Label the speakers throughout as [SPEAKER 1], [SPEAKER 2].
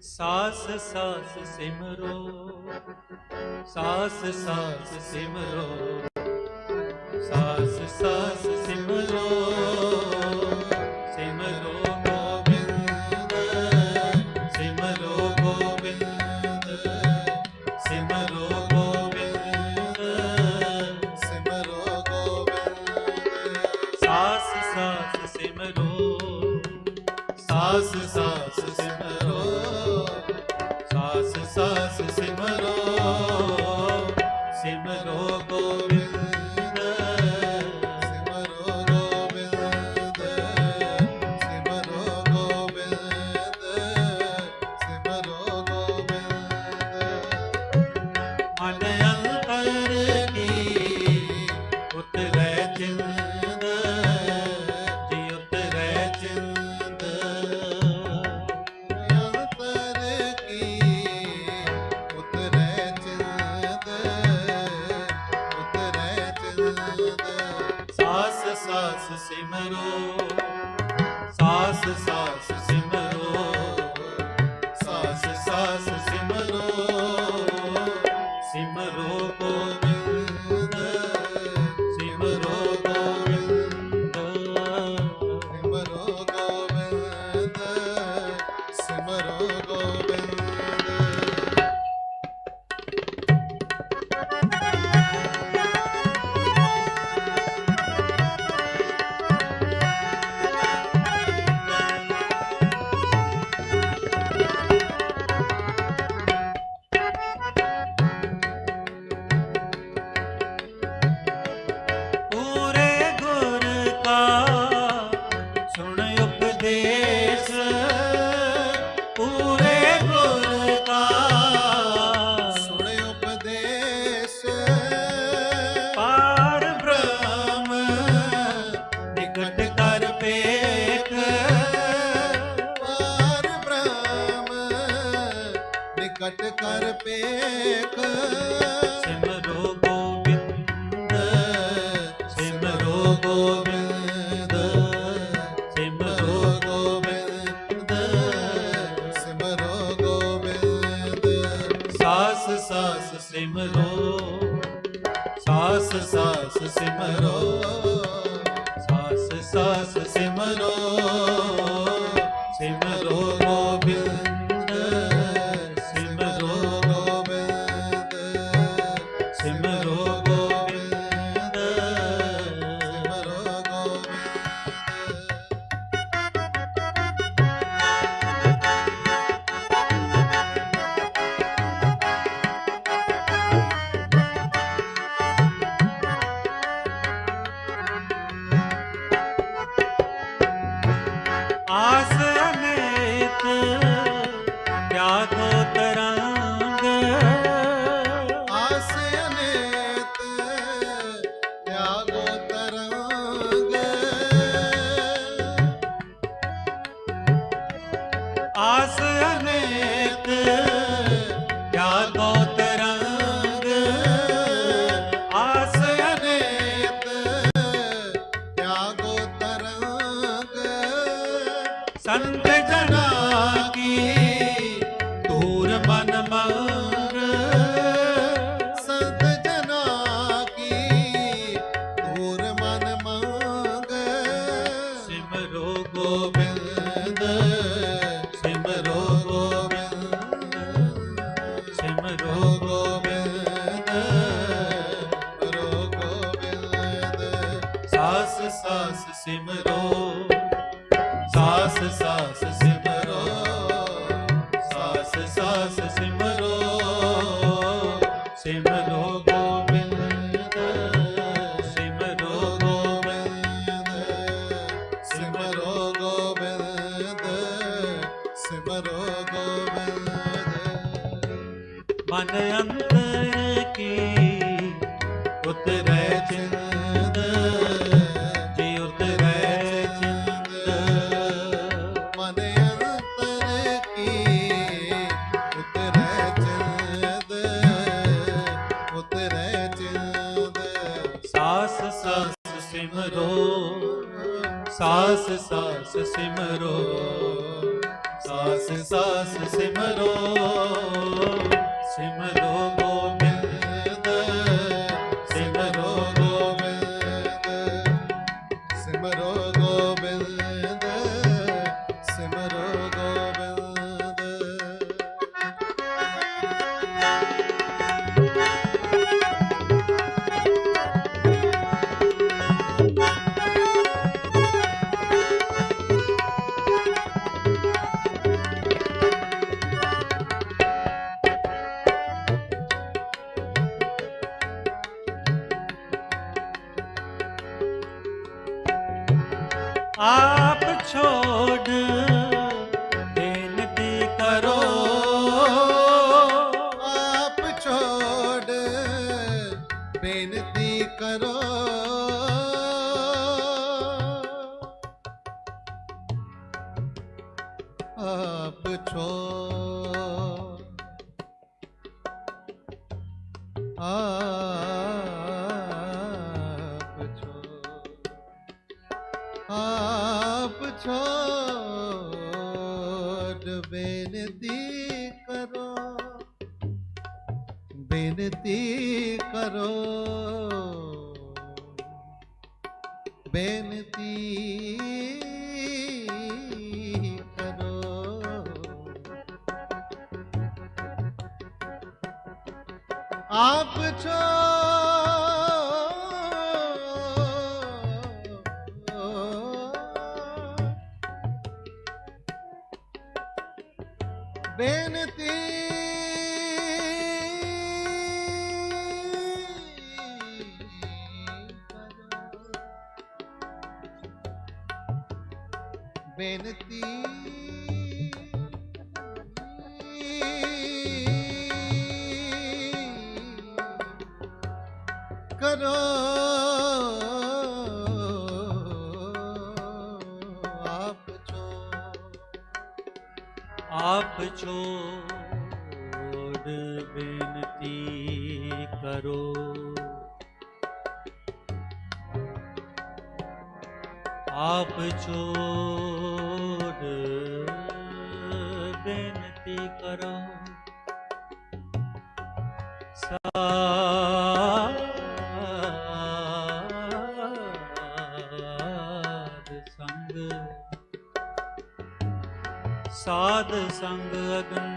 [SPEAKER 1] ਸਾਸ ਸਾਸ ਸਿਮਰੋ ਸਾਸ ਸਾਸ ਸਿਮਰੋ ਸਾਸ ਸਾਸ ਸਿਮਰੋ। ਸਾਸ ਸਾਸ ਸਾਸ ਸਿਮਰੋ, ਸਾਸ ਸਾਸ ਸਿਮਰੋ, ਸਾਸ ਸਾਸ ਸਿਮਰੋ ਸਿਮਰੋ ਗੋਬਿੰਦ ਸਿਮਰੋ ਗੋਬਿੰਦ
[SPEAKER 2] ਸਿਮਰੋ ਗੋਬਿੰਦ ਸਿਮਰੋ ਗੋਬਿੰਦ।
[SPEAKER 1] ਕਟ ਕਰ ਪੇਖ। ਸਿਮਰੋ ਗੋਬਿੰਦ ਸਿਮਰੋ ਗੋਬਿੰਦ ਸਿਮਰੋ ਗੋਬਿੰਦ
[SPEAKER 2] ਸਿਮਰੋ ਗੋਬਿੰਦ।
[SPEAKER 1] ਸਾਸ ਸਾਸ ਸਿਮਰੋ, ਸਾਸ ਸਾਸ ਸਿਮਰੋ, ਸਾਸ ਸਾਸ ਸਿਮਰੋ। ਸੰਤ ਜਨਾ ਕੀ ਦੂਰ ਮਨ ਮੰਗ
[SPEAKER 2] ਸੰਤ ਜਨਾ ਕੀ ਦੂਰ ਮਨ ਮੰਗ
[SPEAKER 1] ਸਿਮਰੋ ਗੋਬਿੰਦ ਸਿਮਰੋ ਗੋਬਿੰਦ। ਸਿਮਰੋ ਗੋਬਿੰਦ
[SPEAKER 2] ਰੋ ਗੋਬਿੰਦ।
[SPEAKER 1] ਸਾਸ ਸਾਸ ਸਿਮਰੋ ਸਾਸ ਸਾਸ ਸਿਮਰੋ, ਸਾਸ ਸਾਸ ਸਿਮਰੋ ਸਿਮਰੋ ਗੋਬਿੰਦ ਸਿਮਰੋ ਗੋਬਿੰਦ
[SPEAKER 2] ਸਿਮਰੋ ਗੋਬਿੰਦ ਸਿਮਰੋ ਗੋਬਿੰਦ।
[SPEAKER 1] ਮਨ ਅੰਤਰ ਕੀ ਉਤਰੈ ਸਾਸ ਸਾਸ ਸਿਮਰੋ ਸਾਸ ਸਾਸ ਸਿਮਰੋ ਸਾਸ ਸਾਸ ਸਿਮਰੋ ਸਿਮਰੋ ਆਪ ਛੋੜ ਬੇਨਤੀ ਕਰੋ।
[SPEAKER 2] ਆਪ ਛੋੜ ਬੇਨਤੀ ਕਰੋ। ਆਪ ਛੋੜ ਆਪ ਬੇਨਤੀ ਕਰੋ। ਬੇਨਤੀ ਕਰੋ। ਆਪ ਛੋ ਬੇਨਤੀ ਕਰੋ। ਆਪ ਚੋ
[SPEAKER 1] ਆਪ ਛੋੜ ਬੇਨਤੀ ਕਰੋ। ਆਪ ਛੋੜ ਬੇਨਤੀ ਕਰੋ। ਸਾਧ ਸਾਧ ਸੰਗ ਅਗਨ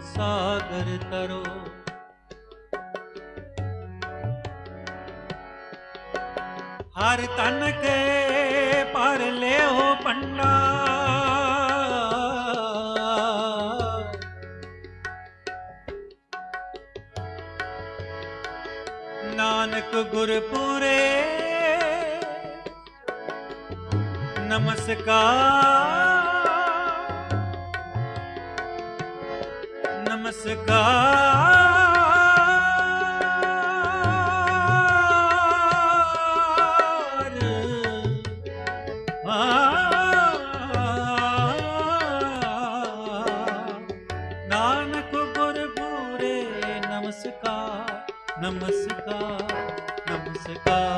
[SPEAKER 1] ਸਾਗਰ ਤਰੋ। ਹਰ ਤਨ ਕੇ ਪਰ ਲਿਓ ਪੰਡਾ। ਨਾਨਕ ਗੁਰਪੁਰੇ ਨਮਸਕਾਰ। ਨਮਸਕਾਰ ਨਾਨਕ ਗੁਰ ਪੂਰੇ ਨਮਸਕਾਰ ਨਮਸਕਾਰ ਨਮਸਕਾਰ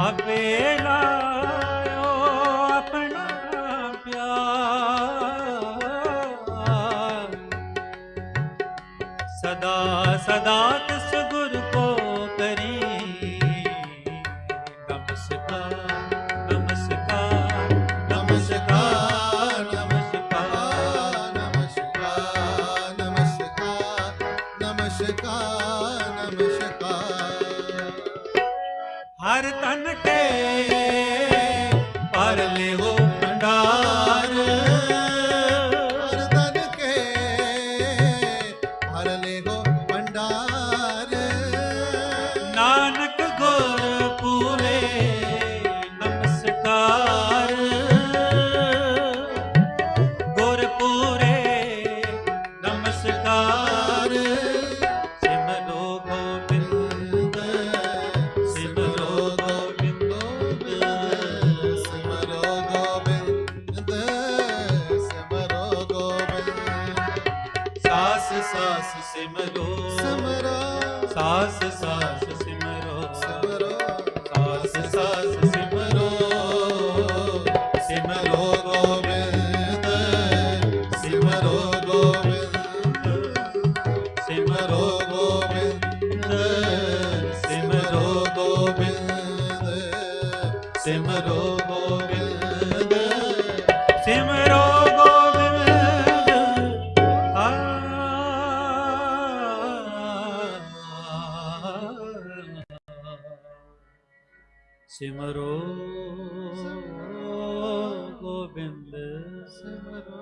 [SPEAKER 1] ਆਪੇ ਲਾਇਓ ਆਪਣਾ ਪਿਆਰ।
[SPEAKER 2] ਸਦਾ
[SPEAKER 1] ਸਦਾ ਤਨ ਕੇ ਸਾਸ ਸਿਮਰੋ।
[SPEAKER 2] ਸਿਮਰੋ।
[SPEAKER 1] ਸਾਸ ਸਾਸ ਸਿਮਰੋ।
[SPEAKER 2] ਸਿਮਰੋ।
[SPEAKER 1] ਸਾਸ ਸਾਸ ਸਿਮਰੋ।
[SPEAKER 2] ਸਿਮਰੋ ਗੋਬਿੰਦ। ਸਿਮਰੋ ਗੋਬਿੰਦ।
[SPEAKER 1] ਸਿਮਰੋ
[SPEAKER 2] ਗੋਬਿੰਦ।
[SPEAKER 1] ਸਿਮਰੋ
[SPEAKER 2] ਗੋਬਿੰਦ।
[SPEAKER 1] ਸਿਮਰੋ
[SPEAKER 2] heaven.